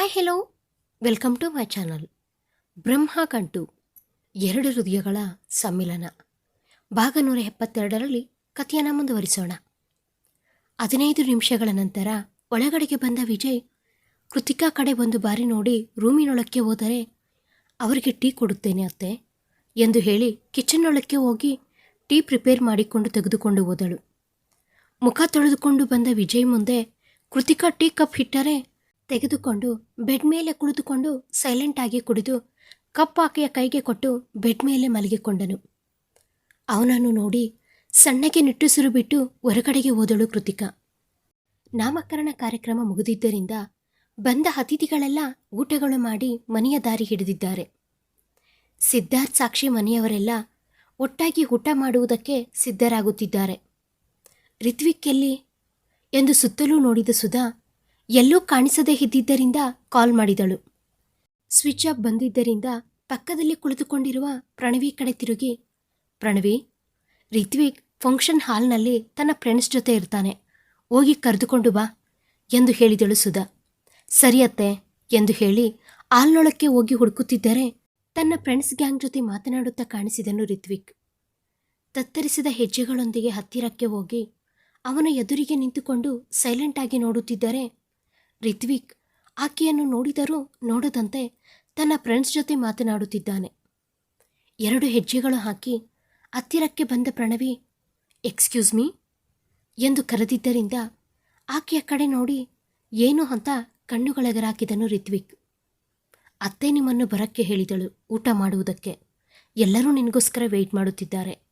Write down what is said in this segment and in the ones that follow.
Hi hello welcome to my channel Brahma Gantu, ಎರಡು ಹೃದಯಗಳ ಸಮ್ಮಿಲನ. ಭಾಗ ನೂರ ಎಪ್ಪತ್ತೆರಡರಲ್ಲಿ ಕಥೆಯನ್ನು ಮುಂದುವರಿಸೋಣ. ಹದಿನೈದು ನಿಮಿಷಗಳ ನಂತರ ಒಳಗಡೆಗೆ ಬಂದ ವಿಜಯ್ ಕೃತಿಕಾ ಕಡೆ ಒಂದು ಬಾರಿ ನೋಡಿ ರೂಮಿನೊಳಕ್ಕೆ ಹೋದರೆ, ಅವರಿಗೆ ಟೀ ಕೊಡುತ್ತೇನೆ ಅತ್ತೆ ಎಂದು ಹೇಳಿ ಕಿಚನ್ನೊಳಕ್ಕೆ ಹೋಗಿ ಟೀ ಪ್ರಿಪೇರ್ ಮಾಡಿಕೊಂಡು ತೆಗೆದುಕೊಂಡು ಹೋದಳು. ಮುಖ ತೊಳೆದುಕೊಂಡು ಬಂದ ವಿಜಯ್ ಮುಂದೆ, ಕೃತಿಕಾ ಟೀ ಕಪ್ ಇಟ್ಟರೆ ತೆಗೆದುಕೊಂಡು ಬೆಡ್ ಮೇಲೆ ಕುಳಿತುಕೊಂಡು ಸೈಲೆಂಟ್ ಆಗಿ ಕುಡಿದು ಕಪ್ ಆಕೆಯ ಕೈಗೆ ಕೊಟ್ಟು ಬೆಡ್ ಮೇಲೆ ಮಲಗಿಕೊಂಡನು. ಅವನನ್ನು ನೋಡಿ ಸಣ್ಣಗೆ ನಿಟ್ಟುಸಿರು ಬಿಟ್ಟು ಹೊರಗಡೆಗೆ ಓದಳು ಕೃತಿಕಾ. ನಾಮಕರಣ ಕಾರ್ಯಕ್ರಮ ಮುಗಿದಿದ್ದರಿಂದ ಬಂದ ಅತಿಥಿಗಳೆಲ್ಲ ಊಟಗಳು ಮಾಡಿ ಮನೆಯ ದಾರಿ ಹಿಡಿದಿದ್ದಾರೆ. ಸಿದ್ಧಾರ್ಥ್ ಸಾಕ್ಷಿ ಮನೆಯವರೆಲ್ಲ ಒಟ್ಟಾಗಿ ಊಟ ಮಾಡುವುದಕ್ಕೆ ಸಿದ್ಧರಾಗುತ್ತಿದ್ದಾರೆ. ರಿತ್ವಿಕ್ ಎಲ್ಲಿ? ಎಂದು ಸುತ್ತಲೂ ನೋಡಿದ ಸುಧಾ ಎಲ್ಲೂ ಕಾಣಿಸದೇ ಇದ್ದಿದ್ದರಿಂದ ಕಾಲ್ ಮಾಡಿದಳು. ಸ್ವಿಚ್ ಆಫ್ ಬಂದಿದ್ದರಿಂದ ಪಕ್ಕದಲ್ಲಿ ಕುಳಿತುಕೊಂಡಿರುವ ಪ್ರಣವಿ ಕಡೆ ತಿರುಗಿ, ಪ್ರಣವಿ ರಿತ್ವಿಕ್ ಫಂಕ್ಷನ್ ಹಾಲ್ನಲ್ಲಿ ತನ್ನ ಫ್ರೆಂಡ್ಸ್ ಜೊತೆ ಇರ್ತಾನೆ, ಹೋಗಿ ಕರೆದುಕೊಂಡು ಬಾ, ಎಂದು ಹೇಳಿದಳು ಸುಧಾ. ಸರಿಯತ್ತೆ ಎಂದು ಹೇಳಿ ಹಾಲ್ನೊಳಕ್ಕೆ ಹೋಗಿ ಹುಡುಕುತ್ತಿದ್ದರೆ ತನ್ನ ಫ್ರೆಂಡ್ಸ್ ಗ್ಯಾಂಗ್ ಜೊತೆ ಮಾತನಾಡುತ್ತಾ ಕಾಣಿಸಿದನು ರಿತ್ವಿಕ್. ತತ್ತರಿಸಿದ ಹೆಜ್ಜೆಗಳೊಂದಿಗೆ ಹತ್ತಿರಕ್ಕೆ ಹೋಗಿ ಅವನ ಎದುರಿಗೆ ನಿಂತುಕೊಂಡು ಸೈಲೆಂಟ್ ಆಗಿ ನೋಡುತ್ತಿದ್ದರೆ ರಿತ್ವಿಕ್ ಆಕೆಯನ್ನು ನೋಡಿದರೂ ನೋಡದಂತೆ ತನ್ನ ಫ್ರೆಂಡ್ಸ್ ಜೊತೆ ಮಾತನಾಡುತ್ತಿದ್ದಾನೆ. ಎರಡು ಹೆಜ್ಜೆಗಳು ಹಾಕಿ ಹತ್ತಿರಕ್ಕೆ ಬಂದ ಪ್ರಣವಿ, ಎಕ್ಸ್ಕ್ಯೂಸ್ ಮೀ? ಎಂದು ಕರೆದಿದ್ದರಿಂದ ಆಕೆಯ ಕಡೆ ನೋಡಿ, ಏನು ಅಂತ ಕಣ್ಣುಗಳೆಗರಾಕಿದನು ರಿತ್ವಿಕ್ ಅತ್ತೆ ನಿಮ್ಮನ್ನು ಬರಕ್ಕೆ ಹೇಳಿದಳು ಊಟ ಮಾಡುವುದಕ್ಕೆ. ಎಲ್ಲರೂ ನಿನಗೋಸ್ಕರ ವೆಯ್ಟ್ ಮಾಡುತ್ತಿದ್ದಾರೆ.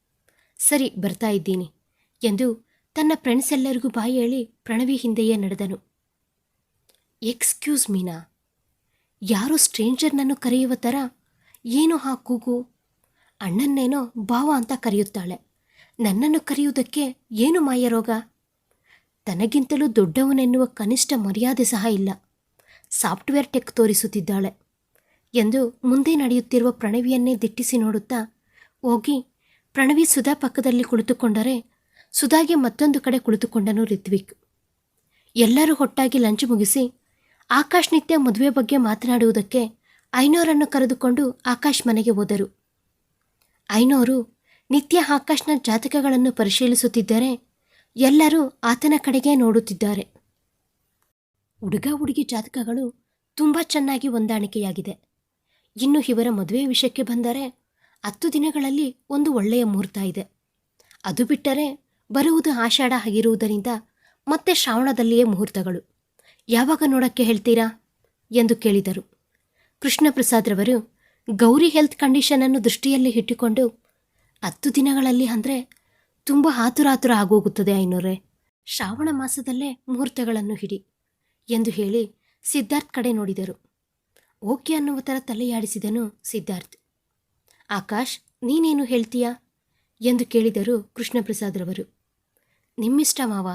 ಸರಿ, ಬರ್ತಾ ಇದ್ದೀನಿ ಎಂದು ತನ್ನ ಫ್ರೆಂಡ್ಸ್ ಎಲ್ಲರಿಗೂ ಬಾಯಿ ಹೇಳಿ ಪ್ರಣವಿ ಹಿಂದೆಯೇ ನಡೆದನು. ಎಕ್ಸ್ಕ್ಯೂಸ್ ಮೀನಾ ಯಾರೋ ಸ್ಟ್ರೇಂಜರ್ನನ್ನು ಕರೆಯುವ ಥರ ಏನು ಆ ಕೂಗು. ಅಣ್ಣನ್ನೇನೋ ಭಾವ ಅಂತ ಕರೆಯುತ್ತಾಳೆ. ನನ್ನನ್ನು ಕರೆಯುವುದಕ್ಕೆ ಏನು ಮಾಯರೋಗ? ತನಗಿಂತಲೂ ದೊಡ್ಡವನೆನ್ನುವ ಕನಿಷ್ಠ ಮರ್ಯಾದೆ ಸಹ ಇಲ್ಲ. ಸಾಫ್ಟ್ವೇರ್ ಟೆಕ್ ತೋರಿಸುತ್ತಿದ್ದಾಳೆ. ಎಂದು ಮುಂದೆ ನಡೆಯುತ್ತಿರುವ ಪ್ರಣವಿಯನ್ನೇ ದಿಟ್ಟಿಸಿ ನೋಡುತ್ತಾ ಹೋಗಿ ಪ್ರಣವಿ ಸುಧಾ ಪಕ್ಕದಲ್ಲಿ ಕುಳಿತುಕೊಂಡರೆ ಸುಧಾಗೆ ಮತ್ತೊಂದು ಕಡೆ ಕುಳಿತುಕೊಂಡನು ರಿತ್ವಿಕ್. ಎಲ್ಲರೂ ಒಟ್ಟಾಗಿ ಲಂಚ್ ಮುಗಿಸಿ ಆಕಾಶ್ ನಿತ್ಯ ಮದುವೆ ಬಗ್ಗೆ ಮಾತನಾಡುವುದಕ್ಕೆ ಐನೋರನ್ನು ಕರೆದುಕೊಂಡು ಆಕಾಶ್ ಮನೆಗೆ ಹೋದರು. ಐನೋರು ನಿತ್ಯ ಆಕಾಶ್ನ ಜಾತಕಗಳನ್ನು ಪರಿಶೀಲಿಸುತ್ತಿದ್ದರೆ ಎಲ್ಲರೂ ಆತನ ಕಡೆಗೆ ನೋಡುತ್ತಿದ್ದಾರೆ. ಹುಡುಗ ಹುಡುಗಿ ಜಾತಕಗಳು ತುಂಬ ಚೆನ್ನಾಗಿ ಹೊಂದಾಣಿಕೆಯಾಗಿದೆ. ಇನ್ನು ಇವರ ಮದುವೆ ವಿಷಯಕ್ಕೆ ಬಂದರೆ ಹತ್ತು ದಿನಗಳಲ್ಲಿ ಒಂದು ಒಳ್ಳೆಯ ಮುಹೂರ್ತ ಇದೆ. ಅದು ಬಿಟ್ಟರೆ ಬರುವುದು ಆಷಾಢ ಆಗಿರುವುದರಿಂದ ಮತ್ತೆ ಶ್ರಾವಣದಲ್ಲಿಯೇ ಮುಹೂರ್ತಗಳು. ಯಾವಾಗ ನೋಡಕ್ಕೆ ಹೇಳ್ತೀರಾ? ಎಂದು ಕೇಳಿದರು. ಕೃಷ್ಣಪ್ರಸಾದ್ರವರು ಗೌರಿ ಹೆಲ್ತ್ ಕಂಡೀಷನನ್ನು ದೃಷ್ಟಿಯಲ್ಲಿ ಇಟ್ಟುಕೊಂಡು, ಹತ್ತು ದಿನಗಳಲ್ಲಿ ಅಂದರೆ ತುಂಬ ಹಾತುರಾತುರ ಆಗೋಗುತ್ತದೆ ಐನೋರೆ, ಶ್ರಾವಣ ಮಾಸದಲ್ಲೇ ಮುಹೂರ್ತಗಳನ್ನು ಹಿಡಿ ಎಂದು ಹೇಳಿ ಸಿದ್ಧಾರ್ಥ್ ಕಡೆ ನೋಡಿದರು. ಓಕೆ ಅನ್ನುವ ಥರ ತಲೆಯಾಡಿಸಿದನು ಸಿದ್ಧಾರ್ಥ್. ಆಕಾಶ್, ನೀನೇನು ಹೇಳ್ತೀಯಾ? ಎಂದು ಕೇಳಿದರು ಕೃಷ್ಣಪ್ರಸಾದ್ರವರು. ನಿಮ್ಮಿಷ್ಟ ಮಾವ,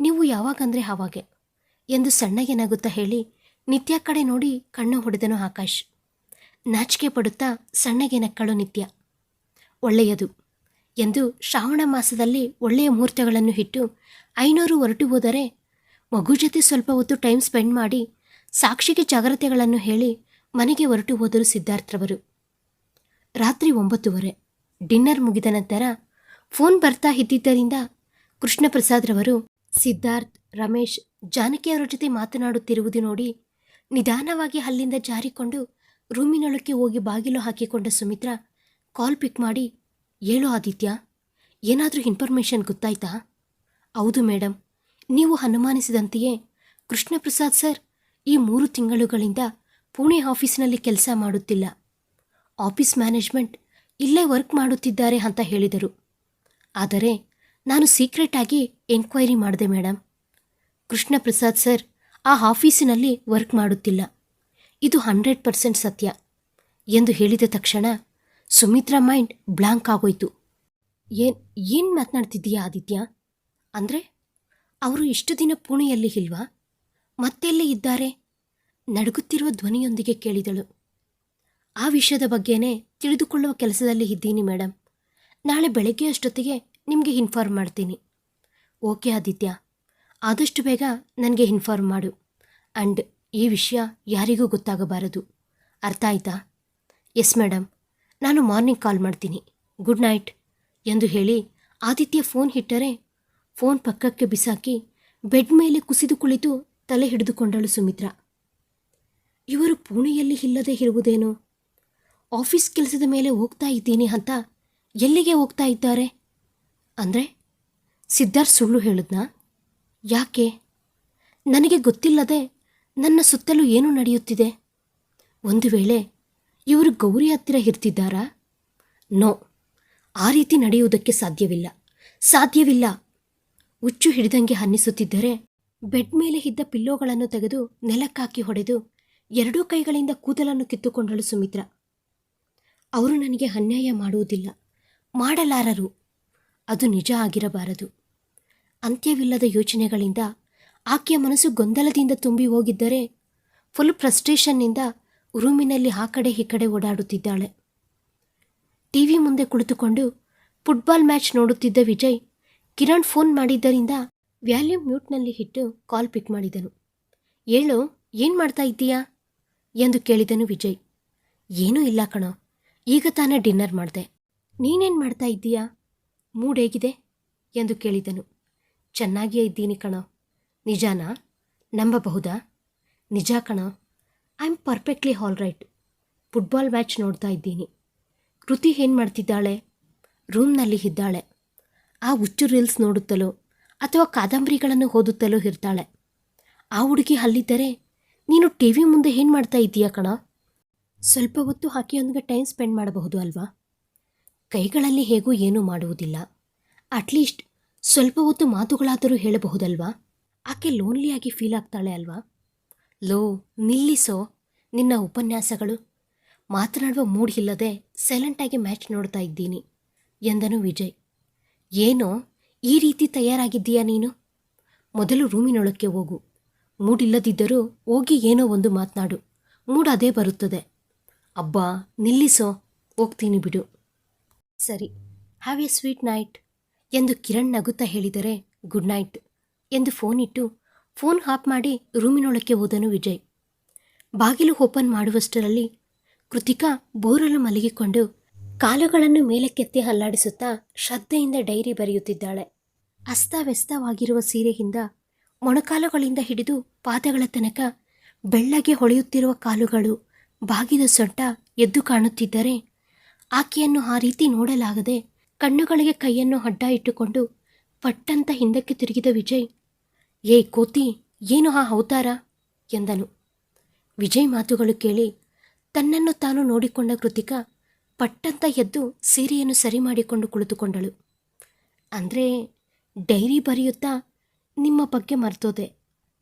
ನೀವು ಯಾವಾಗಂದ್ರೆ ಆವಾಗೆ ಎಂದು ಸಣ್ಣಗೆ ನಗುತ್ತಾ ಹೇಳಿ, ನಿತ್ಯ ಕಡೆ ನೋಡಿ ಕಣ್ಣು ಹೊಡೆದನು ಆಕಾಶ್. ನಾಚಿಕೆ ಪಡುತ್ತಾ ಸಣ್ಣಗೆ ನಕ್ಕಳು ನಿತ್ಯ. ಒಳ್ಳೆಯದು ಎಂದು ಶ್ರಾವಣ ಮಾಸದಲ್ಲಿ ಒಳ್ಳೆಯ ಮುಹೂರ್ತಗಳನ್ನು ಇಟ್ಟು ಐನೂರು ಹೊರಟು ಹೋದರೆ ಮಗು ಜೊತೆ ಸ್ವಲ್ಪ ಹೊತ್ತು ಟೈಮ್ ಸ್ಪೆಂಡ್ ಮಾಡಿ ಸಾಕ್ಷಿಗೆ ಜಾಗ್ರತೆಗಳನ್ನು ಹೇಳಿ ಮನೆಗೆ ಹೊರಟು ಹೋದರು ಸಿದ್ಧಾರ್ಥರವರು. ರಾತ್ರಿ ಒಂಬತ್ತುವರೆ. ಡಿನ್ನರ್ ಮುಗಿದ ನಂತರ ಫೋನ್ ಬರ್ತಾ ಇದ್ದಿದ್ದರಿಂದ ಕೃಷ್ಣ ಪ್ರಸಾದ್ರವರು ಸಿದ್ಧಾರ್ಥ್, ರಮೇಶ್ ಜಾನಕಿಯವರ ಜೊತೆ ಮಾತನಾಡುತ್ತಿರುವುದು ನೋಡಿ ನಿಧಾನವಾಗಿ ಅಲ್ಲಿಂದ ಜಾರಿಕೊಂಡು ರೂಮಿನೊಳಕ್ಕೆ ಹೋಗಿ ಬಾಗಿಲು ಹಾಕಿಕೊಂಡ ಸುಮಿತ್ರ ಕಾಲ್ ಪಿಕ್ ಮಾಡಿ, ಹೇಳು ಆದಿತ್ಯ, ಏನಾದರೂ ಇನ್ಫಾರ್ಮೇಷನ್ ಗೊತ್ತಾಯ್ತಾ? ಹೌದು ಮೇಡಮ್ ನೀವು ಅನುಮಾನಿಸಿದಂತೆಯೇ ಕೃಷ್ಣಪ್ರಸಾದ್ ಸರ್ ಈ ಮೂರು ತಿಂಗಳುಗಳಿಂದ ಪುಣೆ ಆಫೀಸ್ನಲ್ಲಿ ಕೆಲಸ ಮಾಡುತ್ತಿಲ್ಲ. ಆಫೀಸ್ ಮ್ಯಾನೇಜ್ಮೆಂಟ್ ಇಲ್ಲೇ ವರ್ಕ್ ಮಾಡುತ್ತಿದ್ದಾರೆ ಅಂತ ಹೇಳಿದರು. ಆದರೆ ನಾನು ಸೀಕ್ರೆಟ್ ಆಗಿ ಎಂಕ್ವೈರಿ ಮಾಡಿದೆ ಮೇಡಮ್ ಕೃಷ್ಣ ಪ್ರಸಾದ್ ಸರ್ ಆ ಆಫೀಸಿನಲ್ಲಿ ವರ್ಕ್ ಮಾಡುತ್ತಿಲ್ಲ. ಇದು ಹಂಡ್ರೆಡ್ ಪರ್ಸೆಂಟ್ ಸತ್ಯ ಎಂದು ಹೇಳಿದ ತಕ್ಷಣ ಸುಮಿತ್ರಾ ಮೈಂಡ್ ಬ್ಲಾಂಕ್ ಆಗೋಯ್ತು. ಏನ್, ಏನು ಮಾತನಾಡ್ತಿದ್ದೀಯಾ ಆದಿತ್ಯ? ಅಂದರೆ ಅವರು ಇಷ್ಟು ದಿನ ಪುಣೆಯಲ್ಲಿ ಇಲ್ವಾ? ಮತ್ತೆಲ್ಲಿ ಇದ್ದಾರೆ? ನಡುಗುತ್ತಿರುವ ಧ್ವನಿಯೊಂದಿಗೆ ಕೇಳಿದಳು. ಆ ವಿಷಯದ ಬಗ್ಗೆನೇ ತಿಳಿದುಕೊಳ್ಳುವ ಕೆಲಸದಲ್ಲಿ ಇದ್ದೀನಿ ಮೇಡಮ್ ನಾಳೆ ಬೆಳಗ್ಗೆ ಅಷ್ಟೊತ್ತಿಗೆ ನಿಮಗೆ ಇನ್ಫಾರ್ಮ್ ಮಾಡ್ತೀನಿ. ಓಕೆ ಆದಿತ್ಯ. ಆದಷ್ಟು ಬೇಗ ನನಗೆ ಇನ್ಫಾರ್ಮ್ ಮಾಡು. ಆ್ಯಂಡ್ ಈ ವಿಷಯ ಯಾರಿಗೂ ಗೊತ್ತಾಗಬಾರದು. ಅರ್ಥ ಆಯ್ತಾ? ಎಸ್ ಮೇಡಮ್ ನಾನು ಮಾರ್ನಿಂಗ್ ಕಾಲ್ ಮಾಡ್ತೀನಿ. ಗುಡ್ ನೈಟ್ ಎಂದು ಹೇಳಿ ಆದಿತ್ಯ ಫೋನ್ ಇಟ್ಟರೆ ಫೋನ್ ಪಕ್ಕಕ್ಕೆ ಬಿಸಾಕಿ ಬೆಡ್ ಮೇಲೆ ಕುಸಿದು ಕುಳಿತು ತಲೆ ಹಿಡಿದುಕೊಂಡಳು ಸುಮಿತ್ರ. ಇವರು ಪುಣೆಯಲ್ಲಿ ಇಲ್ಲದೆ ಇರುವುದೇನು? ಆಫೀಸ್ ಕೆಲಸದ ಮೇಲೆ ಹೋಗ್ತಾ ಇದ್ದೀನಿ ಅಂತ ಎಲ್ಲಿಗೆ ಹೋಗ್ತಾ ಇದ್ದಾರೆ? ಅಂದರೆ ಸಿದ್ಧಾರ್ಥ್ ಸುಳ್ಳು ಹೇಳಿದ್ನಾ? ಯಾಕೆ? ನನಗೆ ಗೊತ್ತಿಲ್ಲದೆ ನನ್ನ ಸುತ್ತಲೂ ಏನು ನಡೆಯುತ್ತಿದೆ? ಒಂದು ವೇಳೆ ಇವರು ಗೌರಿ ಹತ್ತಿರ ಇರ್ತಿದ್ದಾರಾ? ನೋ, ಆ ರೀತಿ ನಡೆಯುವುದಕ್ಕೆ ಸಾಧ್ಯವಿಲ್ಲ. ಸಾಧ್ಯವಿಲ್ಲ. ಹುಚ್ಚು ಹಿಡಿದಂಗೆ ಅನ್ನಿಸುತ್ತಿದ್ದರೆ ಬೆಡ್ ಮೇಲೆ ಇದ್ದ ಪಿಲ್ಲೋಗಳನ್ನು ತೆಗೆದು ನೆಲಕ್ಕಾಕಿ ಹೊಡೆದು ಎರಡೂ ಕೈಗಳಿಂದ ಕೂದಲನ್ನು ಕಿತ್ತುಕೊಂಡಳು ಸುಮಿತ್ರ. ಅವರು ನನಗೆ ಅನ್ಯಾಯ ಮಾಡುವುದಿಲ್ಲ. ಮಾಡಲಾರರು. ಅದು ನಿಜ ಆಗಿರಬಾರದು. ಅಂತ್ಯವಿಲ್ಲದ ಯೋಚನೆಗಳಿಂದ ಆಕೆಯ ಮನಸ್ಸು ಗೊಂದಲದಿಂದ ತುಂಬಿ ಹೋಗಿದ್ದರೆ ಫುಲ್ ಫ್ರಸ್ಟ್ರೇಷನ್ನಿಂದ ರೂಮಿನಲ್ಲಿ ಆ ಕಡೆ ಈ ಕಡೆ ಓಡಾಡುತ್ತಿದ್ದಾಳೆ. ಟಿವಿ ಮುಂದೆ ಕುಳಿತುಕೊಂಡು ಫುಟ್ಬಾಲ್ ಮ್ಯಾಚ್ ನೋಡುತ್ತಿದ್ದ ವಿಜಯ್ ಕಿರಣ್ ಫೋನ್ ಮಾಡಿದ್ದರಿಂದ ವ್ಯಾಲ್ಯೂಮ್ ಮ್ಯೂಟ್ನಲ್ಲಿ ಇಟ್ಟು ಕಾಲ್ ಪಿಕ್ ಮಾಡಿದನು. ಹೇಳು, ಏನು ಮಾಡ್ತಾ ಇದ್ದೀಯಾ? ಎಂದು ಕೇಳಿದನು ವಿಜಯ್. ಏನೂ ಇಲ್ಲ ಕಣೋ, ಈಗ ತಾನೇ ಡಿನ್ನರ್ ಮಾಡಿದೆ. ನೀನೇನು ಮಾಡ್ತಾ ಇದ್ದೀಯಾ? ಮೂಡ್ ಹೇಗಿದೆ? ಎಂದು ಕೇಳಿದನು. ಚೆನ್ನಾಗಿಯೇ ಇದ್ದೀನಿ ಕಣೋ. ನಿಜಾನಾ? ನಂಬಬಹುದಾ? ನಿಜ ಕಣ. I am perfectly all right football match ನೋಡ್ತಾ ಇದ್ದೀನಿ. ಕೃತಿ ಏನು ಮಾಡ್ತಿದ್ದಾಳೆ? ರೂಮ್ನಲ್ಲಿ ಇದ್ದಾಳೆ. ಆ ಹುಚ್ಚು ರೀಲ್ಸ್ ನೋಡುತ್ತಲೋ? ಅಥವಾ ಕಾದಂಬರಿಗಳನ್ನು ಓದುತ್ತಲೋ ಇರ್ತಾಳೆ? ಆ ಹುಡುಗಿ ಅಲ್ಲಿದ್ದರೆ ನೀನು ಟಿ ವಿ ಮುಂದೆ ಏನು ಮಾಡ್ತಾ ಇದ್ದೀಯಾ ಕಣ? ಸ್ವಲ್ಪ ಹೊತ್ತು ಆಕೆಯೊಂದಿಗೆ ಟೈಮ್ ಸ್ಪೆಂಡ್ ಮಾಡಬಹುದು ಅಲ್ವಾ? ಕೈಗಳಲ್ಲಿ ಹೇಗೂ ಏನೂ ಮಾಡುವುದಿಲ್ಲ. ಅಟ್ಲೀಸ್ಟ್ ಸ್ವಲ್ಪ ಹೊತ್ತು ಮಾತುಗಳಾದರೂ ಹೇಳಬಹುದಲ್ವಾ? ಆಕೆ ಲೋನ್ಲಿಯಾಗಿ ಫೀಲ್ ಆಗ್ತಾಳೆ ಅಲ್ವಾ? ಲೋ ನಿಲ್ಲಿಸೋ ನಿನ್ನ ಉಪನ್ಯಾಸಗಳು. ಮಾತನಾಡುವ ಮೂಡ್ ಇಲ್ಲದೆ ಸೈಲೆಂಟಾಗಿ ಮ್ಯಾಚ್ ನೋಡ್ತಾ ಇದ್ದೀನಿ, ಎಂದನು ವಿಜಯ್. ಏನೋ, ಈ ರೀತಿ ತಯಾರಾಗಿದ್ದೀಯಾ ನೀನು? ಮೊದಲು ರೂಮಿನೊಳಕ್ಕೆ ಹೋಗು. ಮೂಡಿಲ್ಲದಿದ್ದರೂ ಹೋಗಿ ಏನೋ ಒಂದು ಮಾತನಾಡು. ಮೂಡ್ ಅದೇ ಬರುತ್ತದೆ. ಅಬ್ಬಾ ನಿಲ್ಲಿಸೋ ಹೋಗ್ತೀನಿ ಬಿಡು. ಸರಿ ಹ್ಯಾವ್ ಎ ಸ್ವೀಟ್ ನೈಟ್ ಎಂದು ಕಿರಣ್ ನಗುತ್ತಾ ಹೇಳಿದರೆ, ಗುಡ್ ನೈಟ್ ಎಂದು ಫೋನ್ ಇಟ್ಟು, ಫೋನ್ ಹಾಪ್ ಮಾಡಿ ರೂಮಿನೊಳಕ್ಕೆ ಹೋದನು ವಿಜಯ್. ಬಾಗಿಲು ಓಪನ್ ಮಾಡುವಷ್ಟರಲ್ಲಿ ಕೃತಿಕಾ ಬೋರಲು ಮಲಗಿಕೊಂಡು ಕಾಲುಗಳನ್ನು ಮೇಲಕ್ಕೆತ್ತಿ ಅಲ್ಲಾಡಿಸುತ್ತಾ ಶ್ರದ್ಧೆಯಿಂದ ಡೈರಿ ಬರೆಯುತ್ತಿದ್ದಾಳೆ. ಅಸ್ತವ್ಯಸ್ತವಾಗಿರುವ ಸೀರೆಯಿಂದ ಮೊಣಕಾಲುಗಳಿಂದ ಹಿಡಿದು ಪಾದಗಳ ತನಕ ಬೆಳ್ಳಗೆ ಹೊಳೆಯುತ್ತಿರುವ ಕಾಲುಗಳು ಬಾಗಿದ ಸೊಂಟ ಎದ್ದು ಕಾಣುತ್ತಿದ್ದರೆ, ಆಕೆಯನ್ನು ಆ ರೀತಿ ನೋಡಲಾಗದೆ ಕಣ್ಣುಗಳಿಗೆ ಕೈಯನ್ನು ಅಡ್ಡ ಇಟ್ಟುಕೊಂಡು ಪಟ್ಟಂತ ಹಿಂದಕ್ಕೆ ತಿರುಗಿದ ವಿಜಯ್ ಏಯ್ ಕೋತಿ, ಏನು ಆ ಅವತಾರ? ಎಂದನು. ವಿಜಯ್ ಮಾತುಗಳು ಕೇಳಿ ತನ್ನನ್ನು ತಾನು ನೋಡಿಕೊಂಡ ಕೃತಿಕ ಪಟ್ಟಂತ ಎದ್ದು ಸೀರೆಯನ್ನು ಸರಿ ಮಾಡಿಕೊಂಡು ಕುಳಿತುಕೊಂಡಳು. ಅಂದರೆ ಡೈರಿ ಬರೆಯುತ್ತಾ ನಿಮ್ಮ ಬಗ್ಗೆ ಮರ್ತೋದೆ?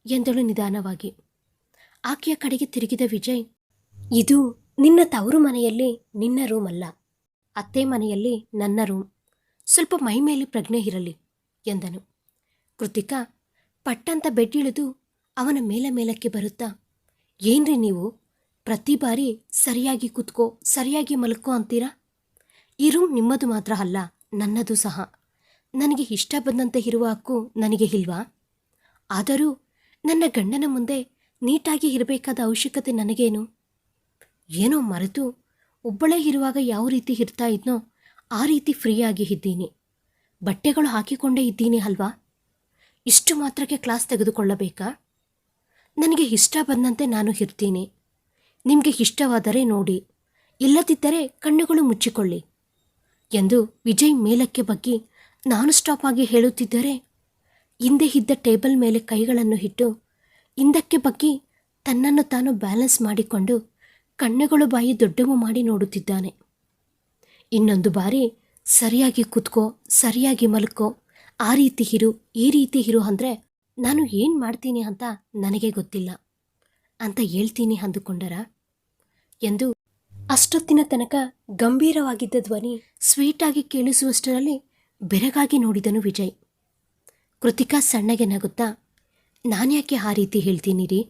ಎಂದಳು ನಿಧಾನವಾಗಿ. ಆಕೆಯ ಕಡೆಗೆ ತಿರುಗಿದ ವಿಜಯ್, ಇದು ನಿನ್ನ ತವರು ಮನೆಯಲ್ಲಿ ನಿನ್ನ ರೂಮಲ್ಲ. ಅತ್ತೆ ಮನೆಯಲ್ಲಿ ನನ್ನ ರೂಮ್ ಸ್ವಲ್ಪ ಮೈ ಮೇಲೆ ಪ್ರಜ್ಞೆ ಇರಲಿ, ಎಂದನು. ಕೃತಿಕಾ, ಪಟ್ಟಂತ ಬೆಡ್ ಅವನ ಮೇಲೆ ಮೇಲಕ್ಕೆ ಬರುತ್ತಾ, ಏನ್ರಿ ನೀವು? ಪ್ರತಿ ಬಾರಿ ಸರಿಯಾಗಿ ಕೂತ್ಕೋ, ಸರಿಯಾಗಿ ಮಲ್ಕೋ ಅಂತೀರಾ? ಈ ರೂಮ್ ನಿಮ್ಮದು ಮಾತ್ರ ಅಲ್ಲ, ನನ್ನದು ಸಹ. ನನಗೆ ಇಷ್ಟ ಬಂದಂತೆ ಇರುವ ಹಕ್ಕು ನನಗೆ ಇಲ್ವಾ? ಆದರೂ ನನ್ನ ಗಂಡನ ಮುಂದೆ ನೀಟಾಗಿ ಇರಬೇಕಾದ ಅವಶ್ಯಕತೆ ನನಗೇನು? ಏನೋ ಮರೆತು ಒಬ್ಬಳೇ ಇರುವಾಗ ಯಾವ ರೀತಿ ಇರ್ತಾ ಇದ್ನೋ ಆ ರೀತಿ ಫ್ರೀಯಾಗಿ ಇದ್ದೀನಿ. ಬಟ್ಟೆಗಳು ಹಾಕಿಕೊಂಡೇ ಇದ್ದೀನಿ ಅಲ್ವಾ? ಇಷ್ಟು ಮಾತ್ರಕ್ಕೆ ಕ್ಲಾಸ್ ತೆಗೆದುಕೊಳ್ಳಬೇಕಾ? ನನಗೆ ಇಷ್ಟ ಬಂದಂತೆ ನಾನು ಇರ್ತೀನಿ. ನಿಮಗೆ ಇಷ್ಟವಾದರೆ ನೋಡಿ. ಇಲ್ಲದಿದ್ದರೆ ಕಣ್ಣುಗಳು ಮುಚ್ಚಿಕೊಳ್ಳಿ. ಎಂದು ವಿಜಯ್ ಮೇಲಕ್ಕೆ ಬಗ್ಗಿ ನಾನು ಸ್ಟಾಪ್ ಆಗಿ ಹೇಳುತ್ತಿದ್ದರೆ ಹಿಂದೆ ಇದ್ದ ಟೇಬಲ್ ಮೇಲೆ ಕೈಗಳನ್ನು ಇಟ್ಟು ಹಿಂದಕ್ಕೆ ಬಗ್ಗಿ ತನ್ನನ್ನು ತಾನು ಬ್ಯಾಲೆನ್ಸ್ ಮಾಡಿಕೊಂಡು ಕಣ್ಣುಗಳು ಬಾಯಿ ದೊಡ್ಡವು ಮಾಡಿ ನೋಡುತ್ತಿದ್ದಾನೆ. ಇನ್ನೊಂದು ಬಾರಿ, ಸರಿಯಾಗಿ ಕೂತ್ಕೋ, ಸರಿಯಾಗಿ ಮಲ್ಕೋ, ಆ ರೀತಿ ಇರು, ಈ ರೀತಿ ಇರು ಅಂದರೆ ನಾನು ಏನು ಮಾಡ್ತೀನಿ ಅಂತ ನನಗೆ ಗೊತ್ತಿಲ್ಲ. ಅಂತ ಹೇಳ್ತೀನಿ ಅಂದುಕೊಂಡರ, ಎಂದು ಅಷ್ಟೊತ್ತಿನ ತನಕ ಗಂಭೀರವಾಗಿದ್ದ ಧ್ವನಿ ಸ್ವೀಟಾಗಿ ಕೇಳಿಸುವಷ್ಟರಲ್ಲಿ ಬೆರಗಾಗಿ ನೋಡಿದನು ವಿಜಯ್. ಕೃತಿಕಾ ಸಣ್ಣಗೆ ನಗುತ್ತಾ, ನಾನ್ಯಾಕೆ ಆ ರೀತಿ ಹೇಳ್ತೀನಿ ರೀ